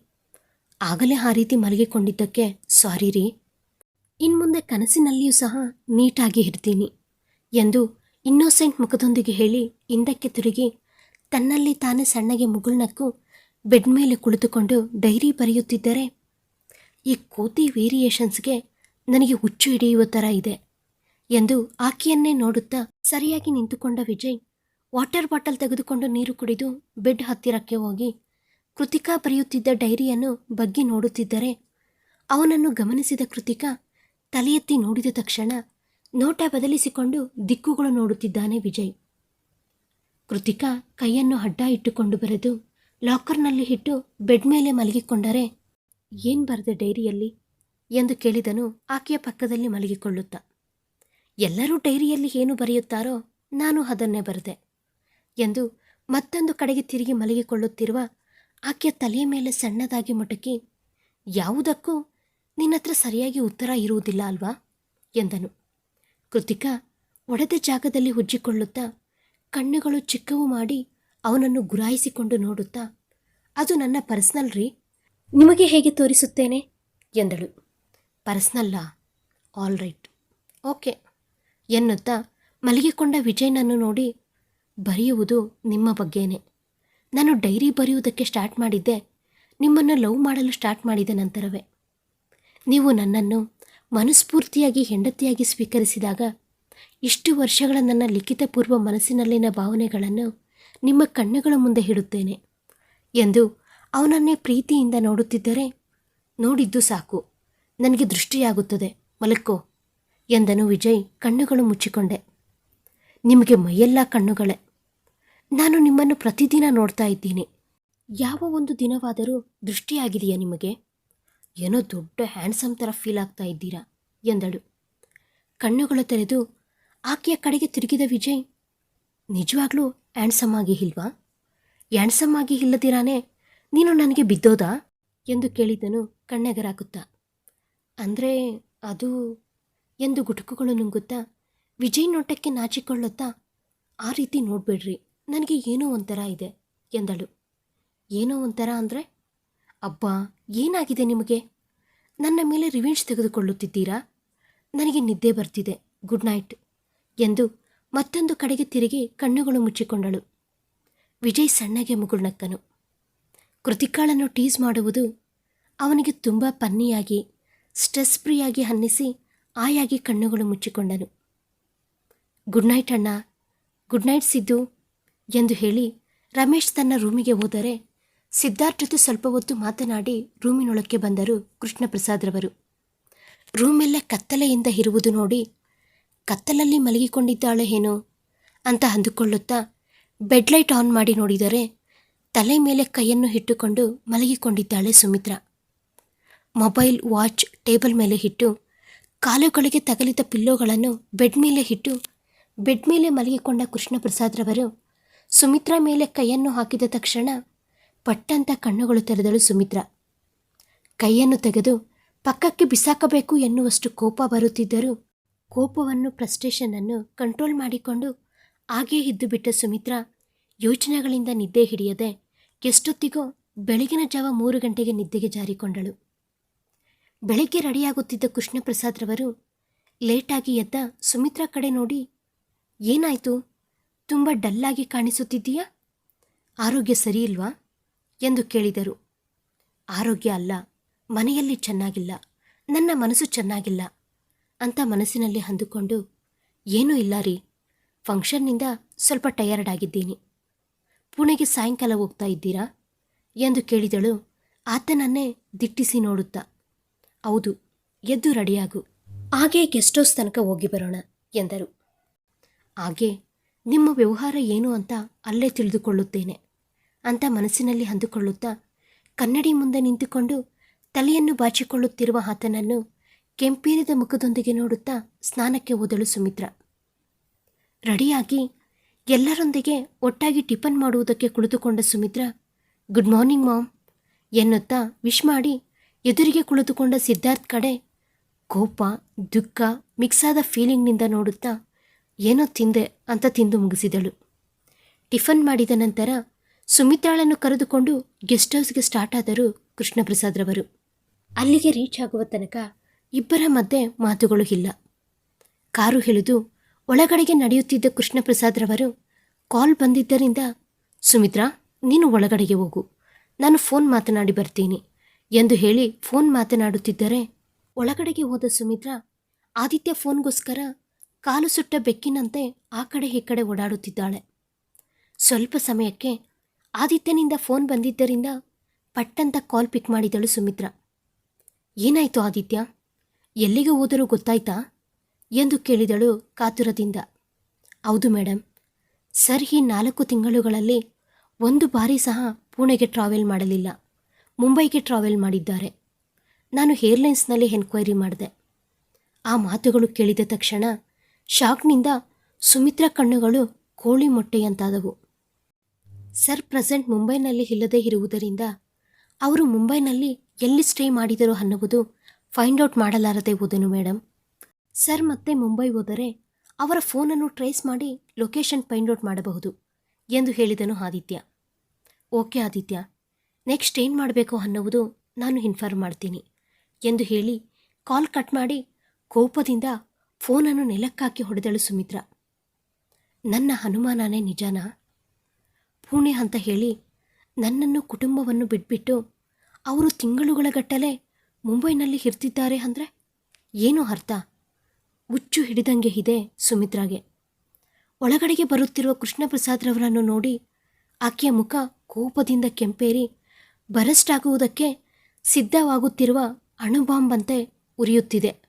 ಆಗಲೇ ಆ ರೀತಿ ಮಲಗಿಕೊಂಡಿದ್ದಕ್ಕೆ ಸಾರಿ ರೀ. ಇನ್ಮುಂದೆ ಕನಸಿನಲ್ಲಿಯೂ ಸಹ ನೀಟಾಗಿ ಇರ್ತೀನಿ ಎಂದು ಇನ್ನೋಸೆಂಟ್ ಮುಖದೊಂದಿಗೆ ಹೇಳಿ ಹಿಂದಕ್ಕೆ ತಿರುಗಿ ತನ್ನಲ್ಲಿ ತಾನೇ ಸಣ್ಣಗೆ ಮುಗುಳ್ನಕ್ಕು ಬೆಡ್ ಮೇಲೆ ಕುಳಿತುಕೊಂಡು ಡೈರಿ ಬರೆಯುತ್ತಿದ್ದರೆ, ಈ ಕೋತಿ ವೇರಿಯೇಷನ್ಸ್ಗೆ ನನಗೆ ಹುಚ್ಚು ಹಿಡಿಯುವ ಥರ ಇದೆ ಎಂದು ಆಕೆಯನ್ನೇ ನೋಡುತ್ತಾ ಸರಿಯಾಗಿ ನಿಂತುಕೊಂಡ ವಿಜಯ್ ವಾಟರ್ ಬಾಟಲ್ ತೆಗೆದುಕೊಂಡು ನೀರು ಕುಡಿದು ಬೆಡ್ ಹತ್ತಿರಕ್ಕೆ ಹೋಗಿ ಕೃತಿಕಾ ಬರೆಯುತ್ತಿದ್ದ ಡೈರಿಯನ್ನು ಬಗ್ಗಿ ನೋಡುತ್ತಿದ್ದರೆ ಅವನನ್ನು ಗಮನಿಸಿದ ಕೃತಿಕಾ ತಲೆಯೆತ್ತಿ ನೋಡಿದ ತಕ್ಷಣ ನೋಟ ಬದಲಿಸಿಕೊಂಡು ದಿಕ್ಕುಗಳು ನೋಡುತ್ತಿದ್ದಾನೆ ವಿಜಯ್. ಕೃತಿಕಾ ಕೈಯನ್ನು ಅಡ್ಡ ಇಟ್ಟುಕೊಂಡು ಬರೆದು ಲಾಕರ್ನಲ್ಲಿ ಇಟ್ಟು ಬೆಡ್ ಮೇಲೆ ಮಲಗಿಕೊಂಡರೆ, ಏನು ಬರೆದೆ ಡೈರಿಯಲ್ಲಿ? ಎಂದು ಕೇಳಿದನು ಆಕೆಯ ಪಕ್ಕದಲ್ಲಿ ಮಲಗಿಕೊಳ್ಳುತ್ತಾ. ಎಲ್ಲರೂ ಡೈರಿಯಲ್ಲಿ ಏನು ಬರೆಯುತ್ತಾರೋ ನಾನು ಅದನ್ನೇ ಬರೆದೆ ಎಂದು ಮತ್ತೊಂದು ಕಡೆಗೆ ತಿರುಗಿ ಮಲಗಿಕೊಳ್ಳುತ್ತಿರುವ ಆಕೆಯ ತಲೆಯ ಮೇಲೆ ಸಣ್ಣದಾಗಿ ಮಟಕಿ, ಯಾವುದಕ್ಕೂ ನಿನ್ನತ್ರ ಸರಿಯಾಗಿ ಉತ್ತರ ಇರುವುದಿಲ್ಲ ಅಲ್ವಾ? ಎಂದನು. ಕೃತಿಕಾ ಒಡೆದ ಜಾಗದಲ್ಲಿ ಉಜ್ಜಿಕೊಳ್ಳುತ್ತಾ ಕಣ್ಣುಗಳು ಚಿಕ್ಕವು ಮಾಡಿ ಅವನನ್ನು ಗುರಾಯಿಸಿಕೊಂಡು ನೋಡುತ್ತಾ, ಅದು ನನ್ನ ಪರ್ಸ್ನಲ್ ರೀ, ನಿಮಗೆ ಹೇಗೆ ತೋರಿಸುತ್ತೇನೆ? ಎಂದಳು. ಪರ್ಸ್ನಲ್ಲಾ, ಆಲ್ ರೈಟ್, ಓಕೆ, ಎನ್ನುತ್ತಾ ಮಲಗಿಕೊಂಡ ವಿಜಯ್ನನ್ನು ನೋಡಿ, ಬರೆಯುವುದು ನಿಮ್ಮ ಬಗ್ಗೆನೇ. ನಾನು ಡೈರಿ ಬರೆಯುವುದಕ್ಕೆ ಸ್ಟಾರ್ಟ್ ಮಾಡಿದ್ದೆ. ನಿಮ್ಮನ್ನು ಲವ್ ಮಾಡಲು ಸ್ಟಾರ್ಟ್ ಮಾಡಿದ ನಂತರವೇ. ನೀವು ನನ್ನನ್ನು ಮನಸ್ಫೂರ್ತಿಯಾಗಿ, ಹೆಂಡತಿಯಾಗಿ ಸ್ವೀಕರಿಸಿದಾಗ ಇಷ್ಟು ವರ್ಷಗಳ ನನ್ನ ಲಿಖಿತಪೂರ್ವ ಮನಸ್ಸಿನಲ್ಲಿನ ಭಾವನೆಗಳನ್ನು ನಿಮ್ಮ ಕಣ್ಣುಗಳ ಮುಂದೆ ಇಡುತ್ತೇನೆ ಎಂದು ಅವನನ್ನೇ ಪ್ರೀತಿಯಿಂದ ನೋಡುತ್ತಿದ್ದರೆ ನೋಡಿದ್ದು ಸಾಕು. ನನಗೆ ದೃಷ್ಟಿಯಾಗುತ್ತದೆ. ಮಲಕ್ಕೋ ಎಂದನು ವಿಜಯ್ ಕಣ್ಣುಗಳು ಮುಚ್ಚಿಕೊಂಡೆ. ನಿಮಗೆ ಮೈಯೆಲ್ಲ ಕಣ್ಣುಗಳೇ. ನಾನು ನಿಮ್ಮನ್ನು ಪ್ರತಿದಿನ ನೋಡ್ತಾ ಇದ್ದೀನಿ. ಯಾವ ಒಂದು ದಿನವಾದರೂ ದೃಷ್ಟಿಯಾಗಿದೆಯಾ ನಿಮಗೆ? ಏನೋ ದೊಡ್ಡ ಹ್ಯಾಂಡ್ಸಮ್ ಥರ ಫೀಲ್ ಆಗ್ತಾ ಇದ್ದೀರಾ? ಎಂದಳು. ಕಣ್ಣುಗಳು ತೆರೆದು, ಆಕೆಯ ಕಡೆಗೆ ತಿರುಗಿದ ವಿಜಯ್, ನಿಜವಾಗ್ಲೂ ಹ್ಯಾಂಡ್ಸಮ್ ಆಗಿ ಇಲ್ವಾ? ಹ್ಯಾಂಡ್ಸಮ್ ಆಗಿ ಇಲ್ಲದಿರಾನೆ ನೀನು ನನಗೆ ಬಿದ್ದೋದಾ? ಎಂದು ಕೇಳಿದನು ಕಣ್ಣೆಗರಾಗುತ್ತಾ. ಅಂದರೆ ಅದು? ಎಂದು ಗುಟುಕುಗಳು ನುಂಗುತ್ತಾ ವಿಜಯ್ ನೋಟಕ್ಕೆ ನಾಚಿಕೊಳ್ಳುತ್ತಾ, ಆ ರೀತಿ ನೋಡಬೇಡ್ರಿ. ನನಗೆ ಏನೋ ಒಂಥರ ಇದೆ ಎಂದಳು. ಏನೋ ಒಂಥರ ಅಂದರೆ? ಅಬ್ಬ, ಏನಾಗಿದೆ ನಿಮಗೆ? ನನ್ನ ಮೇಲೆ ರಿವೆಂಜ್ ತೆಗೆದುಕೊಳ್ಳುತ್ತಿದ್ದೀರಾ? ನನಗೆ ನಿದ್ದೆ ಬರ್ತಿದೆ. ಗುಡ್ ನೈಟ್ ಎಂದು ಮತ್ತೊಂದು ಕಡೆಗೆ ತಿರುಗಿ ಕಣ್ಣುಗಳು ಮುಚ್ಚಿಕೊಂಡಳು. ವಿಜಯ್ ಸಣ್ಣಗೆ ಮುಗುಳ್ನಕ್ಕನು ಕೃತಿಕಾಳನ್ನು ಟೀಸ್ ಮಾಡುವುದು ಅವನಿಗೆ ತುಂಬ ಪನ್ನಿಯಾಗಿ ಸ್ಟ್ರೆಸ್ ಫ್ರೀಯಾಗಿ ಅನ್ನಿಸಿ ಆಯಾಗಿ ಕಣ್ಣುಗಳು ಮುಚ್ಚಿಕೊಂಡನು. ಗುಡ್ ನೈಟ್ ಅಣ್ಣ. Good night Siddu. ಎಂದು ಹೇಳಿ ರಮೇಶ್ ತನ್ನ ರೂಮಿಗೆ ಹೋದರೆ ಸಿದ್ಧಾರ್ಥ ಜೊತೆ ಸ್ವಲ್ಪ ಹೊತ್ತು ಮಾತನಾಡಿ ರೂಮಿನೊಳಕ್ಕೆ ಬಂದರು ಕೃಷ್ಣಪ್ರಸಾದ್ರವರು. ರೂಮೆಲ್ಲ ಕತ್ತಲೆಯಿಂದ ಇರುವುದು ನೋಡಿ ಕತ್ತಲಲ್ಲಿ ಮಲಗಿಕೊಂಡಿದ್ದಾಳೆ ಏನೋ ಅಂತ ಅಂದುಕೊಳ್ಳುತ್ತಾ ಬೆಡ್ಲೈಟ್ ಆನ್ ಮಾಡಿ ನೋಡಿದರೆ ತಲೆ ಮೇಲೆ ಕೈಯನ್ನು ಇಟ್ಟುಕೊಂಡು ಮಲಗಿಕೊಂಡಿದ್ದಾಳೆ ಸುಮಿತ್ರ. ಮೊಬೈಲ್, ವಾಚ್, ಟೇಬಲ್ ಮೇಲೆ ಇಟ್ಟು ಕಾಲುಗಳಿಗೆ ತಗಲಿದ ಪಿಲ್ಲೋಗಳನ್ನು ಬೆಡ್ ಮೇಲೆ ಇಟ್ಟು ಬೆಡ್ ಮೇಲೆ ಮಲಗಿಕೊಂಡ ಕೃಷ್ಣ ಪ್ರಸಾದ್ರವರು ಸುಮಿತ್ರಾ ಮೇಲೆ ಕೈಯನ್ನು ಹಾಕಿದ ತಕ್ಷಣ ಪಟ್ಟಂತ ಕಣ್ಣುಗಳು ತೆರೆದಳು ಸುಮಿತ್ರ. ಕೈಯನ್ನು ತೆಗೆದು ಪಕ್ಕಕ್ಕೆ ಬಿಸಾಕಬೇಕು ಎನ್ನುವಷ್ಟು ಕೋಪ ಬರುತ್ತಿದ್ದರೂ ಕೋಪವನ್ನು ಫ್ರಸ್ಟ್ರೇಷನನ್ನು ಕಂಟ್ರೋಲ್ ಮಾಡಿಕೊಂಡು ಹಾಗೇ ಇದ್ದು ಬಿಟ್ಟ ಸುಮಿತ್ರಾ ಯೋಚನೆಗಳಿಂದ ನಿದ್ದೆ ಹಿಡಿಯದೆ ಎಷ್ಟೊತ್ತಿಗೋ ಬೆಳಗಿನ ಜಾವ ಮೂರು ಗಂಟೆಗೆ ನಿದ್ದೆಗೆ ಜಾರಿಕೊಂಡಳು. ಬೆಳಗ್ಗೆ ರೆಡಿಯಾಗುತ್ತಿದ್ದ ಕೃಷ್ಣಪ್ರಸಾದ್ರವರು ಲೇಟಾಗಿ ಎದ್ದ ಸುಮಿತ್ರಾ ಕಡೆ ನೋಡಿ, ಏನಾಯಿತು? ತುಂಬ ಡಲ್ಲಾಗಿ ಕಾಣಿಸುತ್ತಿದ್ದೀಯಾ? ಆರೋಗ್ಯ ಸರಿಯಿಲ್ವಾ? ಎಂದು ಕೇಳಿದರು. ಆರೋಗ್ಯ ಅಲ್ಲ, ಮನೆಯಲ್ಲಿ ಚೆನ್ನಾಗಿಲ್ಲ, ನನ್ನ ಮನಸ್ಸು ಚೆನ್ನಾಗಿಲ್ಲ ಅಂತ ಮನಸ್ಸಿನಲ್ಲಿ ಅಂದುಕೊಂಡು, ಏನೂ ಇಲ್ಲ ರೀ, ಫಂಕ್ಷನ್ನಿಂದ ಸ್ವಲ್ಪ ಟಯರ್ಡ್ ಆಗಿದ್ದೀನಿ. ಪುಣೆಗೆ ಸಾಯಂಕಾಲ ಹೋಗ್ತಾ ಇದ್ದೀರಾ? ಎಂದು ಕೇಳಿದಳು ಆತನನ್ನೇ ದಿಟ್ಟಿಸಿ ನೋಡುತ್ತಾ. ಹೌದು, ಎದ್ದು ರೆಡಿಯಾಗು. ಹಾಗೆ ಗೆಸ್ಟ್ ಹೌಸ್ ತನಕ ಹೋಗಿ ಬರೋಣ, ಎಂದರು. ಹಾಗೆ ನಿಮ್ಮ ವ್ಯವಹಾರ ಏನು ಅಂತ ಅಲ್ಲೇ ತಿಳಿದುಕೊಳ್ಳುತ್ತೇನೆ ಅಂತ ಮನಸ್ಸಿನಲ್ಲಿ ಅಂದುಕೊಳ್ಳುತ್ತಾ ಕನ್ನಡಿ ಮುಂದೆ ನಿಂತುಕೊಂಡು ತಲೆಯನ್ನು ಬಾಚಿಕೊಳ್ಳುತ್ತಿರುವ ಆತನನ್ನು ಕೆಂಪೀರಿದ ಮುಖದೊಂದಿಗೆ ನೋಡುತ್ತಾ ಸ್ನಾನಕ್ಕೆ ಓದಳು ಸುಮಿತ್ರ. ರೆಡಿಯಾಗಿ ಎಲ್ಲರೊಂದಿಗೆ ಒಟ್ಟಾಗಿ ಟಿಫನ್ ಮಾಡುವುದಕ್ಕೆ ಕುಳಿತುಕೊಂಡ ಸುಮಿತ್ರ, ಗುಡ್ ಮಾರ್ನಿಂಗ್ ಮಾಮ್ ಎನ್ನುತ್ತಾ ವಿಶ್ ಮಾಡಿ ಎದುರಿಗೆ ಕುಳಿತುಕೊಂಡ ಸಿದ್ಧಾರ್ಥ್ ಕಡೆ ಕೋಪ, ದುಃಖ, ಮಿಕ್ಸಾದ ಫೀಲಿಂಗ್ನಿಂದ ನೋಡುತ್ತಾ ಏನೋ ತಿಂದೆ ಅಂತ ತಿಂದು ಮುಗಿಸಿದಳು. ಟಿಫನ್ ಮಾಡಿದ ನಂತರ ಸುಮಿತ್ರಾಳನ್ನು ಕರೆದುಕೊಂಡು ಗೆಸ್ಟ್ ಹೌಸ್ಗೆ ಸ್ಟಾರ್ಟ್ ಆದರು ಕೃಷ್ಣಪ್ರಸಾದ್ರವರು. ಅಲ್ಲಿಗೆ ರೀಚ್ ಆಗುವ ತನಕ ಇಬ್ಬರ ಮಧ್ಯೆ ಮಾತುಗಳು ಇಲ್ಲ. ಕಾರು ಇಳಿದು ಒಳಗಡೆಗೆ ನಡೆಯುತ್ತಿದ್ದ ಕೃಷ್ಣಪ್ರಸಾದ್ರವರು ಕಾಲ್ ಬಂದಿದ್ದರಿಂದ, ಸುಮಿತ್ರಾ, ನೀನು ಒಳಗಡೆಗೆ ಹೋಗು. ನಾನು ಫೋನ್ ಮಾತನಾಡಿ ಬರ್ತೀನಿ ಎಂದು ಹೇಳಿ ಫೋನ್ ಮಾತನಾಡುತ್ತಿದ್ದರೆ ಒಳಗಡೆಗೆ ಹೋದ ಸುಮಿತ್ರಾ ಆದಿತ್ಯ ಫೋನ್ಗೋಸ್ಕರ ಕಾಲು ಸುಟ್ಟ ಬೆಕ್ಕಿನಂತೆ ಆ ಕಡೆ ಈ ಕಡೆ ಓಡಾಡುತ್ತಿದ್ದಾಳೆ. ಸ್ವಲ್ಪ ಸಮಯಕ್ಕೆ ಆದಿತ್ಯನಿಂದ ಫೋನ್ ಬಂದಿದ್ದರಿಂದ ಪಟ್ಟಂತ ಕಾಲ್ ಪಿಕ್ ಮಾಡಿದಳು ಸುಮಿತ್ರ. ಏನಾಯಿತು ಆದಿತ್ಯ? ಎಲ್ಲಿಗೆ ಹೋದರೂ ಗೊತ್ತಾಯ್ತಾ? ಎಂದು ಕೇಳಿದಳು ಕಾತುರದಿಂದ. ಹೌದು ಮೇಡಮ್ ಸರ್ ಈ ನಾಲ್ಕು ತಿಂಗಳುಗಳಲ್ಲಿ ಒಂದು ಬಾರಿ ಸಹ ಪುಣೆಗೆ ಟ್ರಾವೆಲ್ ಮಾಡಲಿಲ್ಲ. ಮುಂಬೈಗೆ ಟ್ರಾವೆಲ್ ಮಾಡಿದ್ದಾರೆ. ನಾನು ಏರ್ಲೈನ್ಸ್ನಲ್ಲಿ ಎನ್ಕ್ವೈರಿ ಮಾಡಿದೆ. ಆ ಮಾತುಗಳು ಕೇಳಿದ ತಕ್ಷಣ ಶಾಕ್ನಿಂದ ಸುಮಿತ್ರ ಕಣ್ಣುಗಳು ಕೋಳಿ ಮೊಟ್ಟೆಯಂತಾದವು. ಸರ್ ಪ್ರೆಸೆಂಟ್ ಮುಂಬೈನಲ್ಲಿ ಇಲ್ಲದೇ ಇರುವುದರಿಂದ ಅವರು ಮುಂಬೈನಲ್ಲಿ ಎಲ್ಲಿ ಸ್ಟೇ ಮಾಡಿದರು ಅನ್ನುವುದು ಫೈಂಡ್ ಔಟ್ ಮಾಡಲಾರದೆ ಹೋದನು ಮೇಡಮ್ ಸರ್ ಮತ್ತೆ ಮುಂಬೈ ಹೋದರೆ ಅವರ ಫೋನನ್ನು ಟ್ರೇಸ್ ಮಾಡಿ ಲೊಕೇಶನ್ ಫೈಂಡ್ ಔಟ್ ಮಾಡಬಹುದು ಎಂದು ಹೇಳಿದನು ಆದಿತ್ಯ. ಓಕೆ ಆದಿತ್ಯ, ನೆಕ್ಸ್ಟ್ ಏನು ಮಾಡಬೇಕು ಅನ್ನುವುದು ನಾನು ಇನ್ಫಾರ್ಮ್ ಮಾಡ್ತೀನಿ ಎಂದು ಹೇಳಿ ಕಾಲ್ ಕಟ್ ಮಾಡಿ ಕೋಪದಿಂದ ಫೋನನ್ನು ನೆಲಕ್ಕಾಕಿ ಹೊಡೆದಳು ಸುಮಿತ್ರ. ನನ್ನ ಹನುಮಾನನೇ ನಿಜಾನ? ಪುಣೆ ಅಂತ ಹೇಳಿ ನನ್ನನ್ನು ಕುಟುಂಬವನ್ನು ಬಿಟ್ಬಿಟ್ಟು ಅವರು ತಿಂಗಳುಗಳ ಗಟ್ಟಲೆ ಮುಂಬೈನಲ್ಲಿ ಇರ್ತಿದ್ದಾರೆ ಅಂದರೆ ಏನು ಅರ್ಥ? ಹುಚ್ಚು ಹಿಡಿದಂಗೆ ಇದೆ ಸುಮಿತ್ರಾಗೆ. ಒಳಗಡೆಗೆ ಬರುತ್ತಿರುವ ಕೃಷ್ಣಪ್ರಸಾದ್ರವರನ್ನು ನೋಡಿ ಆಕೆಯ ಮುಖ ಕೋಪದಿಂದ ಕೆಂಪೇರಿ ಬರಸ್ಟ್ ಆಗುವುದಕ್ಕೆ ಸಿದ್ಧವಾಗುತ್ತಿರುವ ಅಣುಬಾಂಬಂತೆ ಉರಿಯುತ್ತಿದೆ.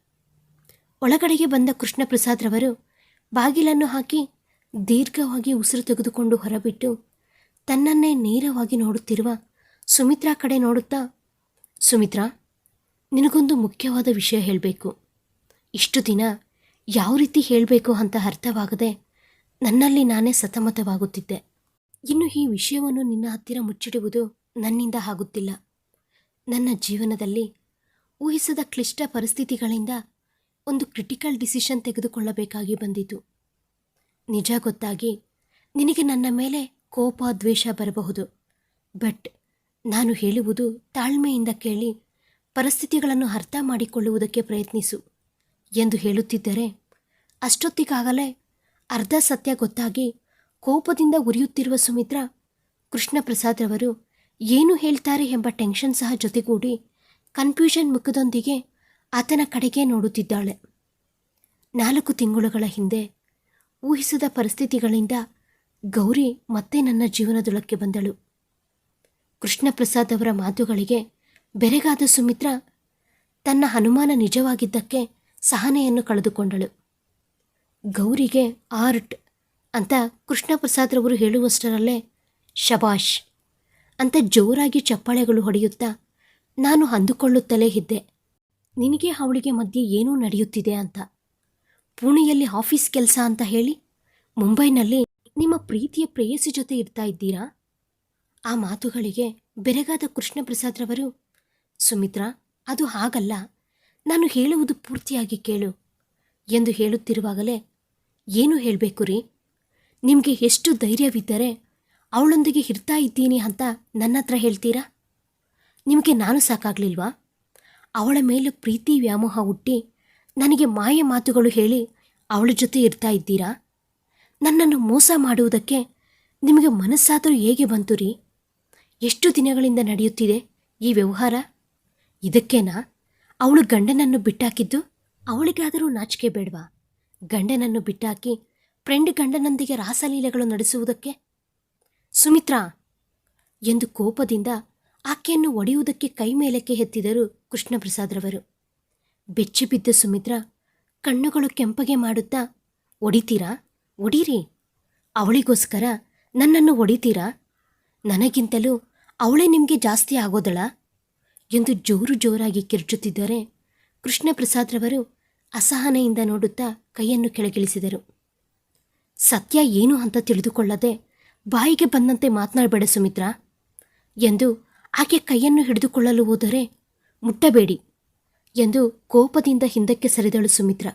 ಒಳಗಡೆಗೆ ಬಂದ ಕೃಷ್ಣಪ್ರಸಾದ್ರವರು ಬಾಗಿಲನ್ನು ಹಾಕಿ ದೀರ್ಘವಾಗಿ ಉಸಿರು ತೆಗೆದುಕೊಂಡು ಹೊರಬಿಟ್ಟು ತನ್ನನ್ನೇ ನೇರವಾಗಿ ನೋಡುತ್ತಿರುವ ಸುಮಿತ್ರಾ ಕಡೆ ನೋಡುತ್ತಾ, ಸುಮಿತ್ರಾ, ನಿನಗೊಂದು ಮುಖ್ಯವಾದ ವಿಷಯ ಹೇಳಬೇಕು. ಇಷ್ಟು ದಿನ ಯಾವ ರೀತಿ ಹೇಳಬೇಕು ಅಂತ ಅರ್ಥವಾಗದೆ ನನ್ನಲ್ಲಿ ನಾನೇ ಸತಮತವಾಗುತ್ತಿದ್ದೆ. ಇನ್ನು ಈ ವಿಷಯವನ್ನು ನಿನ್ನ ಹತ್ತಿರ ಮುಚ್ಚಿಡುವುದು ನನ್ನಿಂದ ಆಗುತ್ತಿಲ್ಲ. ನನ್ನ ಜೀವನದಲ್ಲಿ ಊಹಿಸದ ಕ್ಲಿಷ್ಟ ಪರಿಸ್ಥಿತಿಗಳಿಂದ ಒಂದು ಕ್ರಿಟಿಕಲ್ ಡಿಸಿಷನ್ ತೆಗೆದುಕೊಳ್ಳಬೇಕಾಗಿ ಬಂದಿತು. ನಿಜ ಗೊತ್ತಾಗಿ ನಿನಗೆ ನನ್ನ ಮೇಲೆ ಕೋಪ, ದ್ವೇಷ ಬರಬಹುದು. ಬಟ್ ನಾನು ಹೇಳುವುದು ತಾಳ್ಮೆಯಿಂದ ಕೇಳಿ ಪರಿಸ್ಥಿತಿಗಳನ್ನು ಅರ್ಥ ಮಾಡಿಕೊಳ್ಳುವುದಕ್ಕೆ ಪ್ರಯತ್ನಿಸು ಎಂದು ಹೇಳುತ್ತಿದ್ದರೆ ಅಷ್ಟೊತ್ತಿಗಾಗಲೇ ಅರ್ಧ ಸತ್ಯ ಗೊತ್ತಾಗಿ ಕೋಪದಿಂದ ಉರಿಯುತ್ತಿರುವ ಸುಮಿತ್ರ ಕೃಷ್ಣ ಪ್ರಸಾದ್ರವರು ಏನು ಹೇಳ್ತಾರೆ ಎಂಬ ಟೆನ್ಷನ್ ಸಹ ಜೊತೆಗೂಡಿ ಕನ್ಫ್ಯೂಷನ್ ಮುಖದೊಂದಿಗೆ ಆತನ ಕಡೆಗೆ ನೋಡುತ್ತಿದ್ದಾಳೆ. ನಾಲ್ಕು ತಿಂಗಳುಗಳ ಹಿಂದೆ ಊಹಿಸದ ಪರಿಸ್ಥಿತಿಗಳಿಂದ ಗೌರಿ ಮತ್ತೆ ನನ್ನ ಜೀವನದೊಳಕ್ಕೆ ಬಂದಳು. ಕೃಷ್ಣ ಪ್ರಸಾದ್ ಅವರ ಮಾತುಗಳಿಗೆ ಬೆರೆಗಾದ ಸುಮಿತ್ರ ತನ್ನ ಅನುಮಾನ ನಿಜವಾಗಿದ್ದಕ್ಕೆ ಸಹನೆಯನ್ನು ಕಳೆದುಕೊಂಡಳು. ಗೌರಿಗೆ ಆರ್ಟ್ ಅಂತ ಕೃಷ್ಣ ಪ್ರಸಾದ್ರವರು ಹೇಳುವಷ್ಟರಲ್ಲೇ ಶಬಾಷ್ ಅಂತ ಜೋರಾಗಿ ಚಪ್ಪಾಳೆಗಳು ಹೊಡೆಯುತ್ತಾ ನಾನು ಅಂದುಕೊಳ್ಳುತ್ತಲೇ ಇದ್ದೆ. ನಿನಗೆ ಅವಳಿಗೆ ಮಧ್ಯೆ ಏನೂ ನಡೆಯುತ್ತಿದೆ ಅಂತ. ಪುಣೆಯಲ್ಲಿ ಆಫೀಸ್ ಕೆಲಸ ಅಂತ ಹೇಳಿ, ಮುಂಬೈನಲ್ಲಿ ನಿಮ್ಮ ಪ್ರೀತಿಯ ಪ್ರೇಯಸಿ ಜೊತೆ ಇರ್ತಾ ಇದ್ದೀರಾ? ಆ ಮಾತುಗಳಿಗೆ ಬೆರಗಾದ ಕೃಷ್ಣ ಪ್ರಸಾದ್ರವರು ಸುಮಿತ್ರಾ, ಅದು ಹಾಗಲ್ಲ. ನಾನು ಹೇಳುವುದು ಪೂರ್ತಿಯಾಗಿ ಕೇಳು ಎಂದು ಹೇಳುತ್ತಿರುವಾಗಲೇ, ಏನು ಹೇಳಬೇಕು ರೀ? ನಿಮಗೆ ಎಷ್ಟು ಧೈರ್ಯವಿದ್ದರೆ ಅವಳೊಂದಿಗೆ ಇರ್ತಾ ಇದ್ದೀನಿ ಅಂತ ನನ್ನ ಹತ್ರ ಹೇಳ್ತೀರಾ? ನಿಮಗೆ ನಾನು ಸಾಕಾಗ್ಲಿಲ್ವಾ? ಅವಳ ಮೇಲೆ ಪ್ರೀತಿ ವ್ಯಾಮೋಹ ಹುಟ್ಟಿ ನನಗೆ ಮಾಯ ಮಾತುಗಳು ಹೇಳಿ ಅವಳ ಜೊತೆ ಇರ್ತಾ ಇದ್ದೀರಾ? ನನ್ನನ್ನು ಮೋಸ ಮಾಡುವುದಕ್ಕೆ ನಿಮಗೆ ಮನಸ್ಸಾದರೂ ಹೇಗೆ ಬಂತು ರೀ? ಎಷ್ಟು ದಿನಗಳಿಂದ ನಡೆಯುತ್ತಿದೆ ಈ ವ್ಯವಹಾರ? ಇದಕ್ಕೇನಾ? ಅವಳು ಗಂಡನನ್ನು ಬಿಟ್ಟಾಕಿದ್ದು ಅವಳಿಗಾದರೂ ನಾಚಿಕೆ ಬೇಡವಾ? ಗಂಡನನ್ನು ಬಿಟ್ಟಾಕಿ ಫ್ರೆಂಡ್ ಗಂಡನೊಂದಿಗೆ ರಾಸಲೀಲೆಗಳು ನಡೆಸುವುದಕ್ಕೆ? ಸುಮಿತ್ರಾ, ಎಂದು ಕೋಪದಿಂದ ಆಕೆಯನ್ನು ಒಡೆಯುವುದಕ್ಕೆ ಕೈ ಮೇಲಕ್ಕೆ ಎತ್ತಿದರು ಕೃಷ್ಣಪ್ರಸಾದ್ರವರು. ಬೆಚ್ಚಿಬಿದ್ದ ಸುಮಿತ್ರ ಕಣ್ಣುಗಳು ಕೆಂಪಗೆ ಮಾಡುತ್ತಾ, ಒಡಿತೀರಾ? ಒಡೀರಿ. ಅವಳಿಗೋಸ್ಕರ ನನ್ನನ್ನು ಒಡಿತೀರಾ? ನನಗಿಂತಲೂ ಅವಳೇ ನಿಮಗೆ ಜಾಸ್ತಿ ಆಗೋದಳ? ಎಂದು ಜೋರು ಜೋರಾಗಿ ಕಿರ್ಚುತ್ತಿದ್ದರೆ ಕೃಷ್ಣಪ್ರಸಾದ್ರವರು ಅಸಹನೆಯಿಂದ ನೋಡುತ್ತಾ ಕೈಯನ್ನು ಕೆಳಗಿಳಿಸಿದರು. ಸತ್ಯ ಏನು ಅಂತ ತಿಳಿದುಕೊಳ್ಳದೆ ಬಾಯಿಗೆ ಬಂದಂತೆ ಮಾತನಾಡಬೇಡ ಸುಮಿತ್ರ ಎಂದು ಆಕೆ ಕೈಯನ್ನು ಹಿಡಿದುಕೊಳ್ಳಲು ಹೋದರೆ ಮುಟ್ಟಬೇಡಿ ಎಂದು ಕೋಪದಿಂದ ಹಿಂದಕ್ಕೆ ಸರಿದಳು ಸುಮಿತ್ರ.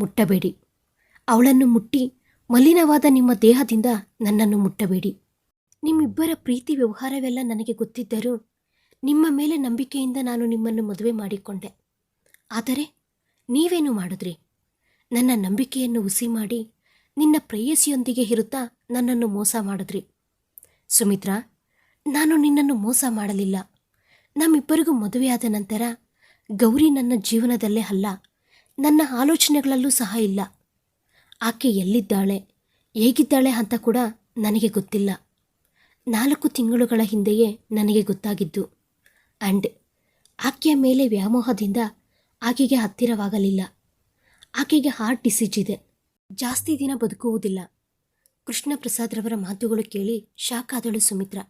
ಮುಟ್ಟಬೇಡಿ. ಅವಳನ್ನು ಮುಟ್ಟಿ ಮಲಿನವಾದ ನಿಮ್ಮ ದೇಹದಿಂದ ನನ್ನನ್ನು ಮುಟ್ಟಬೇಡಿ. ನಿಮ್ಮಿಬ್ಬರ ಪ್ರೀತಿ ವ್ಯವಹಾರವೆಲ್ಲ ನನಗೆ ಗೊತ್ತಿದ್ದರೂ ನಿಮ್ಮ ಮೇಲೆ ನಂಬಿಕೆಯಿಂದ ನಾನು ನಿಮ್ಮನ್ನು ಮದುವೆ ಮಾಡಿಕೊಂಡೆ. ಆದರೆ ನೀವೇನು ಮಾಡಿದ್ರಿ? ನನ್ನ ನಂಬಿಕೆಯನ್ನು ಹುಸಿ ಮಾಡಿ ನಿನ್ನ ಪ್ರೇಯಸಿಯೊಂದಿಗೆ ಇರುತ್ತಾ ನನ್ನನ್ನು ಮೋಸ ಮಾಡಿದ್ರಿ. ಸುಮಿತ್ರಾ ನಾನು ನಿನ್ನನ್ನು ಮೋಸ ಮಾಡಲಿಲ್ಲ. ನಮ್ಮಿಬ್ಬರಿಗೂ ಮದುವೆಯಾದ ನಂತರ ಗೌರಿ ನನ್ನ ಜೀವನದಲ್ಲೇ ಅಲ್ಲ, ನನ್ನ ಆಲೋಚನೆಗಳಲ್ಲೂ ಸಹ ಇಲ್ಲ. ಆಕೆ ಎಲ್ಲಿದ್ದಾಳೆ, ಹೇಗಿದ್ದಾಳೆ ಅಂತ ಕೂಡ ನನಗೆ ಗೊತ್ತಿಲ್ಲ. ನಾಲ್ಕು ತಿಂಗಳುಗಳ ಹಿಂದೆಯೇ ನನಗೆ ಗೊತ್ತಾಗಿದ್ದು. ಆ್ಯಂಡ್ ಆಕೆಯ ಮೇಲೆ ವ್ಯಾಮೋಹದಿಂದ ಆಕೆಗೆ ಹತ್ತಿರವಾಗಲಿಲ್ಲ. ಆಕೆಗೆ ಹಾರ್ಟ್ ಡಿಸೀಜ್ ಇದೆ. ಜಾಸ್ತಿ ದಿನ ಬದುಕುವುದಿಲ್ಲ. ಕೃಷ್ಣ ಪ್ರಸಾದ್ರವರ ಮಾತುಗಳು ಕೇಳಿ ಶಾಕ್ ಆದಳು ಸುಮಿತ್ರಾ.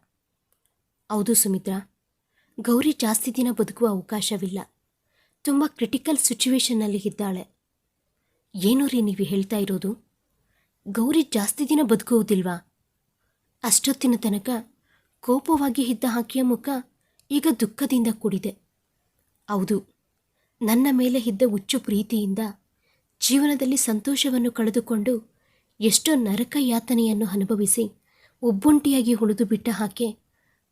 ಹೌದು ಸುಮಿತ್ರ. ಗೌರಿ ಜಾಸ್ತಿ ದಿನ ಬದುಕುವ ಅವಕಾಶವಿಲ್ಲ. ತುಂಬ ಕ್ರಿಟಿಕಲ್ ಸಿಚುವೇಶನ್ನಲ್ಲಿ ಇದ್ದಾಳೆ. ಏನು ರೀ ನೀವು ಹೇಳ್ತಾ ಇರೋದು? ಗೌರಿ ಜಾಸ್ತಿ ದಿನ ಬದುಕುವುದಿಲ್ವಾ? ಅಷ್ಟೊತ್ತಿನ ತನಕ ಕೋಪವಾಗಿ ಇದ್ದ ಆಕೆಯ ಮುಖ ಈಗ ದುಃಖದಿಂದ ಕೂಡಿದೆ. ಹೌದು, ನನ್ನ ಮೇಲೆ ಇದ್ದ ಹುಚ್ಚು ಪ್ರೀತಿಯಿಂದ ಜೀವನದಲ್ಲಿ ಸಂತೋಷವನ್ನು ಕಳೆದುಕೊಂಡು ಎಷ್ಟೋ ನರಕ ಯಾತನೆಯನ್ನು ಅನುಭವಿಸಿ ಒಬ್ಬೊಂಟಿಯಾಗಿ ಉಳಿದು ಬಿಟ್ಟ ಆಕೆ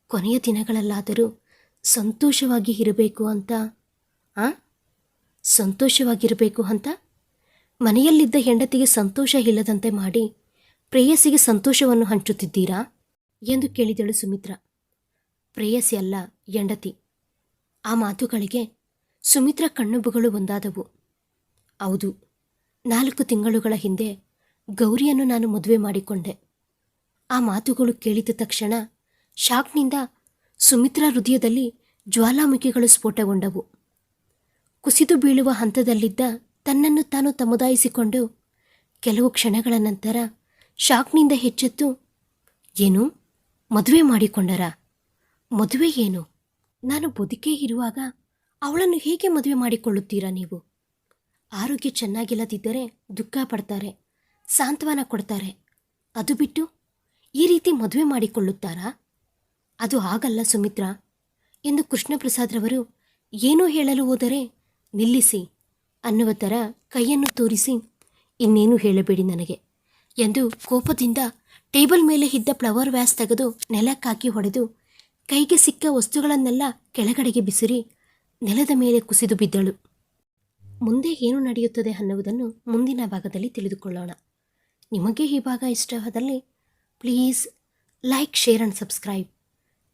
ಕೊನೆಯ ದಿನಗಳಲ್ಲಾದರೂ ಸಂತೋಷವಾಗಿ ಇರಬೇಕು ಅಂತ, ಆ? ಸಂತೋಷವಾಗಿರಬೇಕು ಅಂತ? ಮನೆಯಲ್ಲಿದ್ದ ಹೆಂಡತಿಗೆ ಸಂತೋಷ ಇಲ್ಲದಂತೆ ಮಾಡಿ ಪ್ರೇಯಸಿಗೆ ಸಂತೋಷವನ್ನು ಹಂಚುತ್ತಿದ್ದೀರಾ? ಎಂದು ಕೇಳಿದಳು ಸುಮಿತ್ರ. ಪ್ರೇಯಸಿ ಅಲ್ಲ, ಹೆಂಡತಿ. ಆ ಮಾತುಗಳಿಗೆ ಸುಮಿತ್ರ ಕಣ್ಣುಬುಗಳು ಒಂದಾದವು. ಹೌದು, ನಾಲ್ಕು ತಿಂಗಳುಗಳ ಹಿಂದೆ ಗೌರಿಯನ್ನು ನಾನು ಮದುವೆ ಮಾಡಿಕೊಂಡೆ. ಆ ಮಾತುಗಳು ಕೇಳಿದ ತಕ್ಷಣ ಶಾಕ್ನಿಂದ ಸುಮಿತ್ರಾ ಹೃದಯದಲ್ಲಿ ಜ್ವಾಲಾಮುಖಿಗಳು ಸ್ಫೋಟಗೊಂಡವು. ಕುಸಿದು ಬೀಳುವ ಹಂತದಲ್ಲಿದ್ದ ತನ್ನನ್ನು ತಾನು ತಮುದಾಯಿಸಿಕೊಂಡು ಕೆಲವು ಕ್ಷಣಗಳ ನಂತರ ಶಾಕ್ನಿಂದ ಹೆಚ್ಚೆತ್ತು, ಏನು? ಮದುವೆ ಮಾಡಿಕೊಂಡರ? ಮದುವೆ ಏನು? ನಾನು ಬದುಕೇ ಇರುವಾಗ ಅವಳನ್ನು ಹೇಗೆ ಮದುವೆ ಮಾಡಿಕೊಳ್ಳುತ್ತೀರಾ ನೀವು? ಆರೋಗ್ಯ ಚೆನ್ನಾಗಿಲ್ಲದಿದ್ದರೆ ದುಃಖ ಪಡ್ತಾರೆ, ಸಾಂತ್ವನ ಕೊಡ್ತಾರೆ. ಅದು ಬಿಟ್ಟು ಈ ರೀತಿ ಮದುವೆ ಮಾಡಿಕೊಳ್ಳುತ್ತಾರಾ? ಅದು ಆಗಲ್ಲ ಸುಮಿತ್ರ. ಎಂದು ಕೃಷ್ಣಪ್ರಸಾದ್ರವರು ಏನೋ ಹೇಳಲು ಹೋದರೆ ನಿಲ್ಲಿಸಿ ಅನ್ನುವ ಥರ ಕೈಯನ್ನು ತೋರಿಸಿ ಇನ್ನೇನು ಹೇಳಬೇಡಿ ನನಗೆ ಎಂದು ಕೋಪದಿಂದ ಟೇಬಲ್ ಮೇಲೆ ಇದ್ದ ಫ್ಲವರ್ ವ್ಯಾಸ್ ತೆಗೆದು ನೆಲಕ್ಕಾಕಿ ಹೊಡೆದು ಕೈಗೆ ಸಿಕ್ಕ ವಸ್ತುಗಳನ್ನೆಲ್ಲ ಕೆಳಗಡೆಗೆ ಬಿಸಿರಿ ನೆಲದ ಮೇಲೆ ಕುಸಿದು ಬಿದ್ದಳು. ಮುಂದೆ ಏನು ನಡೆಯುತ್ತದೆ ಅನ್ನುವುದನ್ನು ಮುಂದಿನ ಭಾಗದಲ್ಲಿ ತಿಳಿದುಕೊಳ್ಳೋಣ. ನಿಮಗೆ ಈ ಭಾಗ ಇಷ್ಟವಾದಲ್ಲಿ please like, share and subscribe.